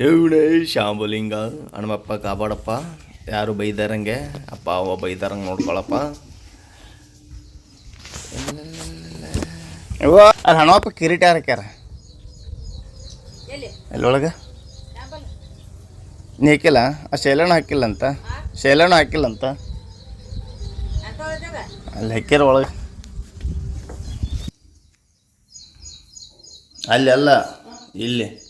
ಶಿವಣೆ ಶಾಂಬುಲಿಂಗ. ಹಣಮಪ್ಪ ಕಾಪಾಡಪ್ಪ. ಯಾರು ಬೈದಾರಂಗೆ? ಅಪ್ಪ ಅವ ಬೈದಾರಂಗೆ ನೋಡ್ಕೊಳಪ್ಪ. ಅಲ್ಲಿ ಹನುಮಪ್ಪ ಕಿರೀಟ ಹಾಕ್ಯಾರ? ಎಲ್ಲೊಳಗೆ? ನೀ ಹಾಕಿಲ್ಲ? ಆ ಶೈಲಣ್ಣ ಹಾಕಿಲ್ಲ ಅಂತ ಶೈಲಣ್ಣ ಹಾಕಿಲ್ಲ ಅಂತ ಅಲ್ಲಿ ಹಾಕ್ಯಾರ ಒಳಗೆ? ಅಲ್ಲಿ ಅಲ್ಲ ಇಲ್ಲಿ.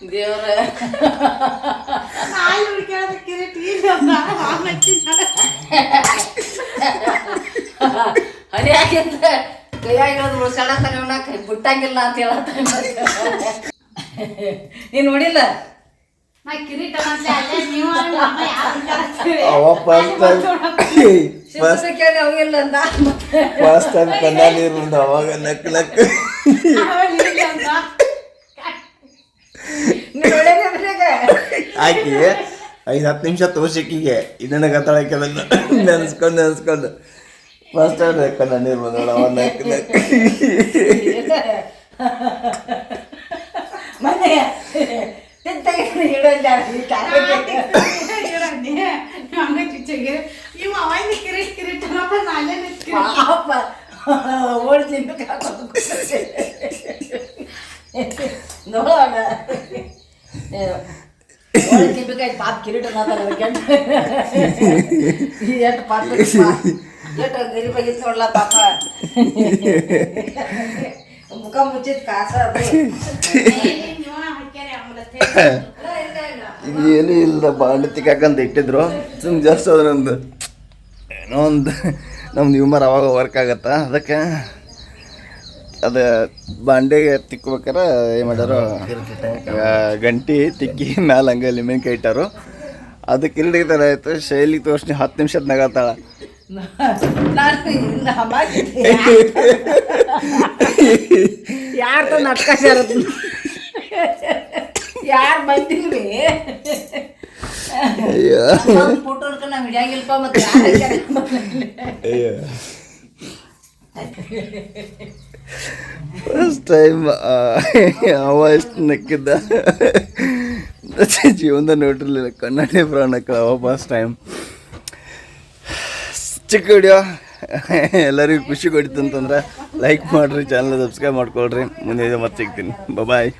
ದೇವ್ರ. ಹರಿಯಾಗಿಂದ ಕೈಯಾಗಿರೋದು ಉಳ್ಸಾಡತ್ತಾನೆ ಅವನ ಕೈ ಬಿಟ್ಟಂಗಿಲ್ಲ ಅಂತ ಹೇಳತ್ತಾನೆ ನೀನ್ ನೋಡಿಲ್ಲ? ಕಣ್ಣ ನೀರು ಬಂದ ಅವಾಗ ನಕ್ ನಕ್ ಆಕಿ ಐದು ಹತ್ತು ನಿಮಿಷ ತೋರ್ಸಿಕಿಗೆ ಇದನ್ನ ಗತ್ತಾಳಕ್ಕೆ ನೆನ್ಸ್ಕೊಂಡು ನೆನ್ಸ್ಕೊಂಡು ಫಸ್ಟ್ ಟೈಮ್ ಕಣ್ಣ ನೀರು ಬಂದಳ ಅವ ನಕ್ ನಕ್ ಮನೆ ತಿಂತಾಗಿದ್ರೆ ಇಡೋ ಜಾಸ್ತಿ ಪಾಪ ಓಡಿ ತಿನ್ಬೇಕು ಹಾಕೋದು ನೋಡೋಣ ಓಡಿ ತಿನ್ಬೇಕಾಯ್ತು ಪಾಪ ಕಿರೀಟ ಮಾತಾಡ ಎಷ್ಟು ಪಾಪ ಎಷ್ಟು ಗರಿಬಾಗಿತ್ತು ನೋಡ್ಲ ಪಾಪ. ಮುಖ ಮುಚ್ಚಿದ ಕಾಸ ಅದು. ಏನು ಇಲ್ಲ ಬಾಂಡೆ ತಿಕ್ಕಾಕಂತ ಇಟ್ಟಿದ್ರು. ಸುಮ್ ಜಾಸ್ತಿ ಅದನ್ನೊಂದು ಏನೋ ಒಂದು ನಮ್ದು ಹ್ಯೂಮರ್ ಅವಾಗ ವರ್ಕ್ ಆಗತ್ತ? ಅದಕ್ಕೆ ಅದು ಬಾಂಡೆಗೆ ತಿಕ್ಬೇಕಾರೆ ಏನು ಮಾಡ್ಯಾರು? ಗಂಟಿ ತಿಕ್ಕಿ ಮ್ಯಾಲ ಹಂಗೆ ಲಿಮಿನ್ ಕೈ ಇಟ್ಟಾರು. ಅದು ಕಿರೀಟಿಗೆ ಥರ ಆಯ್ತು. ಶೈಲಿ ತೋರ್ಸಿ ಹತ್ತು ನಿಮಿಷದ ನಗಾತಾಳ ಯಾರ ನಟ್ಕಾಶ ಯಾರು ಬಂದಿಲ್ವಿ ಅಯ್ಯೋ. ಫೋಟೋ ನಾವು ಹಿಡಿಯಾಗಿಲ್ಪ ಮತ್ತೆ? ಅಯ್ಯೋ. ಫಸ್ಟ್ ಟೈಮ್ ಅವ ಎಷ್ಟು ನಕ್ಕಿದ್ದ. ಜೀವನದ ನೋಡಿರಲಿಲ್ಲ ಕನ್ನಡಿ ಪ್ರಾಣಕ್ಕೆ ಅವ ಫಸ್ಟ್ ಟೈಮ್ ಚಿಕ್ಕ ವಿಡಿಯೋ ಎಲ್ಲರಿಗೂ ಖುಷಿ ಕೊಡಿತು ಅಂತಂದ್ರೆ ಲೈಕ್ ಮಾಡಿರಿ ಚಾನಲ್ ಸಬ್ಸ್ಕ್ರೈಬ್ ಮಾಡ್ಕೊಳ್ರಿ. ಮುಂದೆ ಮತ್ತೆ ಸಿಗ್ತೀನಿ. ಬಾಯ್